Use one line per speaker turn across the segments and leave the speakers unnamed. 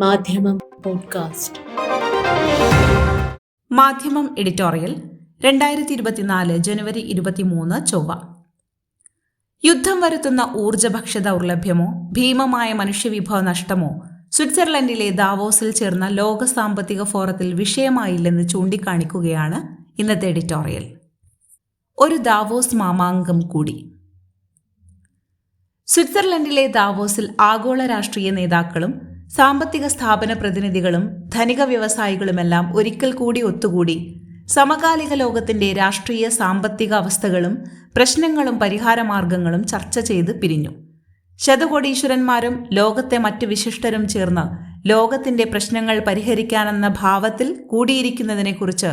മാധ്യമം പോഡ്കാസ്റ്റ്.
മാധ്യമം എഡിറ്റോറിയൽ രണ്ടായിരത്തി ഇരുപത്തിനാല് ജനുവരി ഇരുപത്തിമൂന്ന് ചൊവ്വ. യുദ്ധം വരുത്തുന്ന ഊർജഭക്ഷ ദൗർലഭ്യമോ ഭീമമായ മനുഷ്യവിഭവ നഷ്ടമോ സ്വിറ്റ്സർലൻഡിലെ ദാവോസിൽ ചേർന്ന ലോക സാമ്പത്തിക ഫോറത്തിൽ വിഷയമായില്ലെന്ന് ചൂണ്ടിക്കാണിക്കുകയാണ് ഇന്നത്തെ എഡിറ്റോറിയൽ. ഒരു ദാവോസ് മാമാങ്കം കൂടി. സ്വിറ്റ്സർലൻഡിലെ ദാവോസിൽ ആഗോള രാഷ്ട്രീയ നേതാക്കളും സാമ്പത്തിക സ്ഥാപന പ്രതിനിധികളും ധനിക വ്യവസായികളുമെല്ലാം ഒരിക്കൽ കൂടി ഒത്തുകൂടി സമകാലിക ലോകത്തിന്റെ രാഷ്ട്രീയ സാമ്പത്തിക അവസ്ഥകളും പ്രശ്നങ്ങളും പരിഹാരമാർഗങ്ങളും ചർച്ച ചെയ്ത് പിരിഞ്ഞു. ശതകോടീശ്വരന്മാരും ലോകത്തെ മറ്റു വിശിഷ്ടരും ചേർന്ന് ലോകത്തിന്റെ പ്രശ്നങ്ങൾ പരിഹരിക്കാനെന്ന ഭാവത്തിൽ കൂടിയിരിക്കുന്നതിനെക്കുറിച്ച്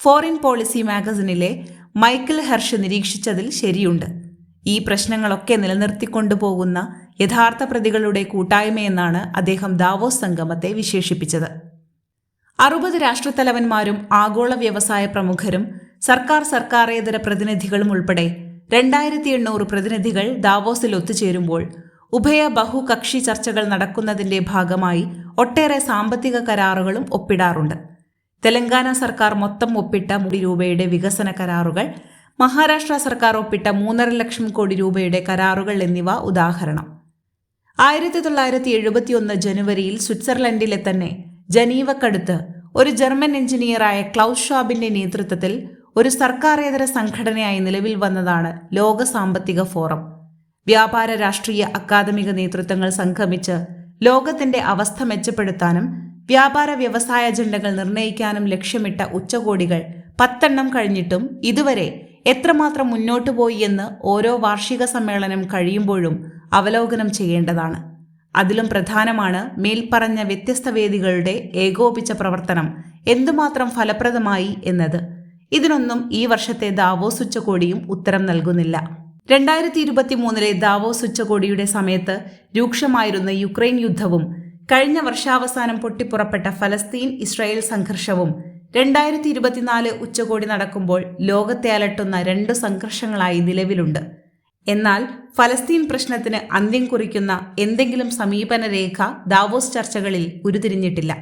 ഫോറിൻ പോളിസി മാഗസിനിലെ മൈക്കിൾ ഹെർഷ് നിരീക്ഷിച്ചതിൽ ശരിയുണ്ട്. ഈ പ്രശ്നങ്ങളൊക്കെ നിലനിർത്തിക്കൊണ്ടുപോകുന്ന യഥാർത്ഥ പ്രതികളുടെ കൂട്ടായ്മയെന്നാണ് അദ്ദേഹം ദാവോസ് സംഗമത്തെ വിശേഷിപ്പിച്ചത്. അറുപത് രാഷ്ട്രത്തലവന്മാരും ആഗോള വ്യവസായ പ്രമുഖരും സർക്കാർ സർക്കാരേതര പ്രതിനിധികളും ഉൾപ്പെടെ രണ്ടായിരത്തി എണ്ണൂറ് പ്രതിനിധികൾ ദാവോസിൽ ഒത്തുചേരുമ്പോൾ ഉഭയ ബഹുകക്ഷി ചർച്ചകൾ നടക്കുന്നതിന്റെ ഭാഗമായി ഒട്ടേറെ സാമ്പത്തിക കരാറുകളും ഒപ്പിടാറുണ്ട്. തെലങ്കാന സർക്കാർ മൊത്തം ഒപ്പിട്ട മുടി രൂപയുടെ വികസന കരാറുകൾ മഹാരാഷ്ട്ര സർക്കാർ ഒപ്പിട്ട മൂന്നര ലക്ഷം കോടി രൂപയുടെ കരാറുകൾ എന്നിവ ഉദാഹരണം. ആയിരത്തി തൊള്ളായിരത്തി എഴുപത്തിയൊന്ന് ജനുവരിയിൽ സ്വിറ്റ്സർലൻഡിലെ തന്നെ ജനീവക്കടുത്ത് ഒരു ജർമ്മൻ എഞ്ചിനീയറായ ക്ലൗസ് ഷാബിന്റെ നേതൃത്വത്തിൽ ഒരു സർക്കാരേതര സംഘടനയായി നിലവിൽ വന്നതാണ് ലോക സാമ്പത്തിക ഫോറം. വ്യാപാര രാഷ്ട്രീയ അക്കാദമിക നേതൃത്വങ്ങൾ സംഗമിച്ച് ലോകത്തിന്റെ അവസ്ഥ മെച്ചപ്പെടുത്താനും വ്യാപാര വ്യവസായ അജണ്ടകൾ നിർണയിക്കാനും ലക്ഷ്യമിട്ട ഉച്ചകോടികൾ പത്തെണ്ണം കഴിഞ്ഞിട്ടും ഇതുവരെ എത്രമാത്രം മുന്നോട്ടു പോയി എന്ന് ഓരോ വാർഷിക സമ്മേളനം കഴിയുമ്പോഴും അവലോകനം ചെയ്യേണ്ടതാണ്. അതിലും പ്രധാനമാണ് മേൽപ്പറഞ്ഞ വ്യത്യസ്ത വേദികളുടെ ഏകോപിച്ച പ്രവർത്തനം എന്തുമാത്രം ഫലപ്രദമായി എന്നത്. ഇതിനൊന്നും ഈ വർഷത്തെ ദാവോസ് ഉച്ചകോടിയും ഉത്തരം നൽകുന്നില്ല. രണ്ടായിരത്തി ഇരുപത്തി മൂന്നിലെ ദാവോസ് ഉച്ചകോടിയുടെ സമയത്ത് രൂക്ഷമായിരുന്ന യുക്രൈൻ യുദ്ധവും കഴിഞ്ഞ വർഷാവസാനം പൊട്ടിപ്പുറപ്പെട്ട ഫലസ്തീൻ ഇസ്രായേൽ സംഘർഷവും രണ്ടായിരത്തി ഇരുപത്തിനാല് ഉച്ചകോടി നടക്കുമ്പോൾ ലോകത്തെ അലട്ടുന്ന രണ്ട് സംഘർഷങ്ങളായി നിലവിലുണ്ട്. എന്നാൽ ഫലസ്തീൻ പ്രശ്നത്തിന് അന്ത്യം കുറിക്കുന്ന എന്തെങ്കിലും സമീപന രേഖ ദാവോസ് ചർച്ചകളിൽ ഉരുതിരിഞ്ഞിട്ടില്ല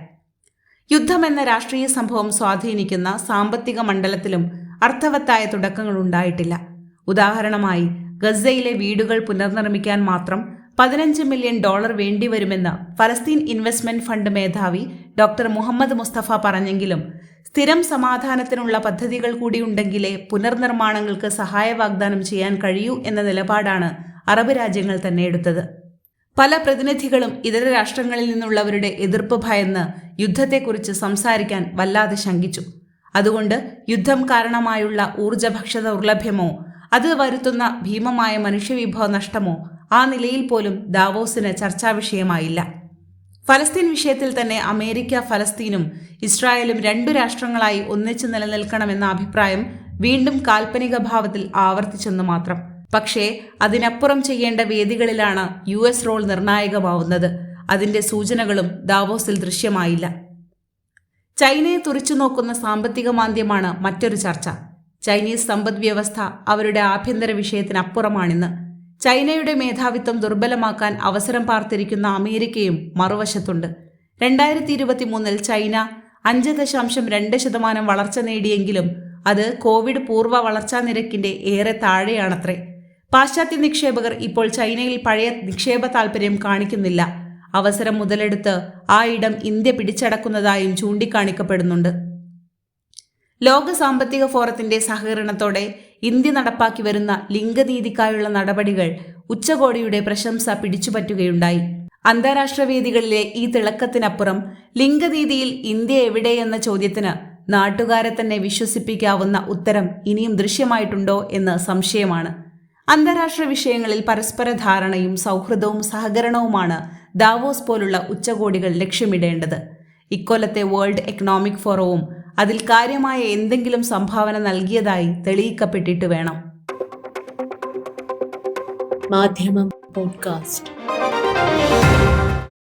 യുദ്ധമെന്ന രാഷ്ട്രീയ സംഭവം സ്വാധീനിക്കുന്ന സാമ്പത്തിക മണ്ഡലത്തിലും അർത്ഥവത്തായ തുടക്കങ്ങൾ ഉണ്ടായിട്ടില്ല. ഉദാഹരണമായി ഗസയിലെ വീടുകൾ പുനർനിർമ്മിക്കാൻ മാത്രം പതിനഞ്ച് മില്യൺ ഡോളർ വേണ്ടിവരുമെന്ന് ഫലസ്തീൻ ഇൻവെസ്റ്റ്മെന്റ് ഫണ്ട് മേധാവി ഡോക്ടർ മുഹമ്മദ് മുസ്തഫ പറഞ്ഞെങ്കിലും സ്ഥിരം സമാധാനത്തിനുള്ള പദ്ധതികൾ കൂടിയുണ്ടെങ്കിലേ പുനർനിർമ്മാണങ്ങൾക്ക് സഹായ വാഗ്ദാനം ചെയ്യാൻ കഴിയൂ എന്ന നിലപാടാണ് അറബ് രാജ്യങ്ങൾ തന്നെ എടുത്തത്. പല പ്രതിനിധികളും ഇതര രാഷ്ട്രങ്ങളിൽ നിന്നുള്ളവരുടെ എതിർപ്പ് ഭയന്ന് യുദ്ധത്തെക്കുറിച്ച് സംസാരിക്കാൻ വല്ലാതെ ശങ്കിച്ചു. അതുകൊണ്ട് യുദ്ധം കാരണമായുള്ള ഊർജഭക്ഷ ദൗർലഭ്യമോ അത് വരുത്തുന്ന ഭീമമായ മനുഷ്യവിഭവ നഷ്ടമോ ആ നിലയിൽ പോലും ദാവോസിന് ചർച്ചാ വിഷയമായില്ല ഫലസ്തീൻ വിഷയത്തിൽ തന്നെ അമേരിക്ക ഫലസ്തീനും ഇസ്രായേലും രണ്ടു രാഷ്ട്രങ്ങളായി ഒന്നിച്ചു നിലനിൽക്കണമെന്ന അഭിപ്രായം വീണ്ടും കാൽപ്പനിക ഭാവത്തിൽ ആവർത്തിച്ചെന്ന് മാത്രം. പക്ഷേ അതിനപ്പുറം ചെയ്യേണ്ട വേദികളിലാണ് യു എസ് റോൾ നിർണായകമാവുന്നത്. അതിന്റെ സൂചനകളും ദാവോസിൽ ദൃശ്യമായില്ല. ചൈനയെ തുറിച്ചു നോക്കുന്ന സാമ്പത്തിക മാന്ദ്യമാണ് മറ്റൊരു ചർച്ച. ചൈനീസ് സമ്പദ് വ്യവസ്ഥ അവരുടെ ആഭ്യന്തര വിഷയത്തിനപ്പുറമാണിന്ന്. ചൈനയുടെ മേധാവിത്വം ദുർബലമാക്കാൻ അവസരം പാർത്തിരിക്കുന്ന അമേരിക്കയും മറുവശത്തുണ്ട്. രണ്ടായിരത്തി ഇരുപത്തി മൂന്നിൽ ചൈന അഞ്ച് ദശാംശം രണ്ട് ശതമാനം വളർച്ച നേടിയെങ്കിലും അത് കോവിഡ് പൂർവ വളർച്ചാ നിരക്കിന്റെ ഏറെ താഴെയാണത്രേ. പാശ്ചാത്യ നിക്ഷേപകർ ഇപ്പോൾ ചൈനയിൽ പഴയ നിക്ഷേപ താൽപ്പര്യം കാണിക്കുന്നില്ല. അവസരം മുതലെടുത്ത് ആ ഇടം ഇന്ത്യ പിടിച്ചടക്കുന്നതായും ചൂണ്ടിക്കാണിക്കപ്പെടുന്നുണ്ട്. ലോക സാമ്പത്തിക ഫോറത്തിന്റെ സഹകരണത്തോടെ ഇന്ത്യ നടപ്പാക്കി വരുന്ന ലിംഗനീതിക്കായുള്ള നടപടികൾ ഉച്ചകോടിയുടെ പ്രശംസ പിടിച്ചുപറ്റുകയുണ്ടായി. അന്താരാഷ്ട്ര വേദികളിലെ ഈ തിളക്കത്തിനപ്പുറം ലിംഗനീതിയിൽ ഇന്ത്യ എവിടെയെന്ന ചോദ്യത്തിന് നാട്ടുകാരെ തന്നെ വിശ്വസിപ്പിക്കാവുന്ന ഉത്തരം ഇനിയും ദൃശ്യമായിട്ടുണ്ടോ എന്ന് സംശയമാണ്. അന്താരാഷ്ട്ര വിഷയങ്ങളിൽ പരസ്പര ധാരണയും സൗഹൃദവും സഹകരണവുമാണ് ദാവോസ് പോലുള്ള ഉച്ചകോടികൾ ലക്ഷ്യമിടേണ്ടത്. ഇക്കൊല്ലത്തെ വേൾഡ് എക്കണോമിക് ഫോറവും അതിൽ കാര്യമായ എന്തെങ്കിലും സംഭാവന നൽകിയതായി തെളിയിക്കപ്പെട്ടിട്ട് വേണം.
മാധ്യമം പോഡ്കാസ്റ്റ്.